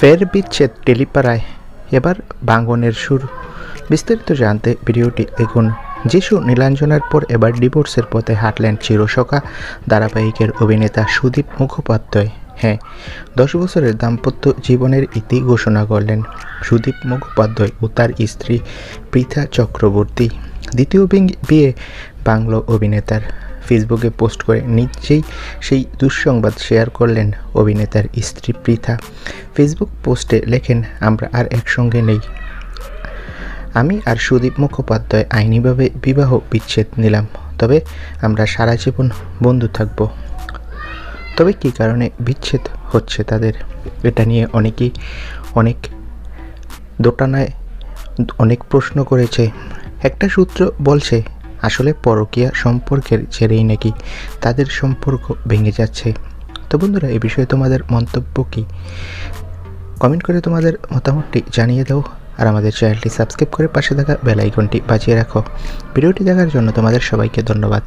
ফের বিচ্ছেদ টেলিপাড়ায়। এবার ভাঙনের সুর। বিস্তারিত জানতে ভিডিওটি দেখুন। যিশু নীলাঞ্জনার পর এবার ডিভোর্সের পথে হাঁটলেন চিরসখা। ধারাবাহিকের অভিনেতা সুদীপ মুখোপাধ্যায়। হ্যাঁ দশ বছরের দাম্পত্য জীবনের ইতি ঘোষণা করলেন সুদীপ মুখোপাধ্যায় ও তার স্ত্রী পৃথা চক্রবর্তী। দ্বিতীয় বিয়ে বাংলা অভিনেতার। ফেসবুকে পোস্ট করে নিজেই সেই দুঃসংবাদ শেয়ার করলেন অভিনেতার স্ত্রী পৃথা। ফেসবুক পোস্টে লেখেন, আমরা আর একসঙ্গে নেই। আমি আর সুদীপ মুখোপাধ্যায় আইনিভাবে বিবাহ বিচ্ছেদ নিলাম, তবে আমরা সারা জীবন বন্ধু থাকব। তবে কী কারণে বিচ্ছেদ হচ্ছে তাদের? এটা নিয়ে অনেকেই অনেক দোটানায় অনেক প্রশ্ন করেছে। একটা সূত্র বলছে, আসলে পরকীয়া সম্পর্কের ছেড়েই নাকি তাদের সম্পর্ক ভেঙে যাচ্ছে? তো বন্ধুরা এই বিষয়ে তোমাদের মন্তব্য কী? কমেন্ট করে তোমাদের মতামতটি জানিয়ে দাও আর আমাদের চ্যানেলটি সাবস্ক্রাইব করে পাশে থাকা বেল আইকনটি বাজিয়ে রাখো। ভিডিওটি দেখার জন্য তোমাদের সবাইকে ধন্যবাদ।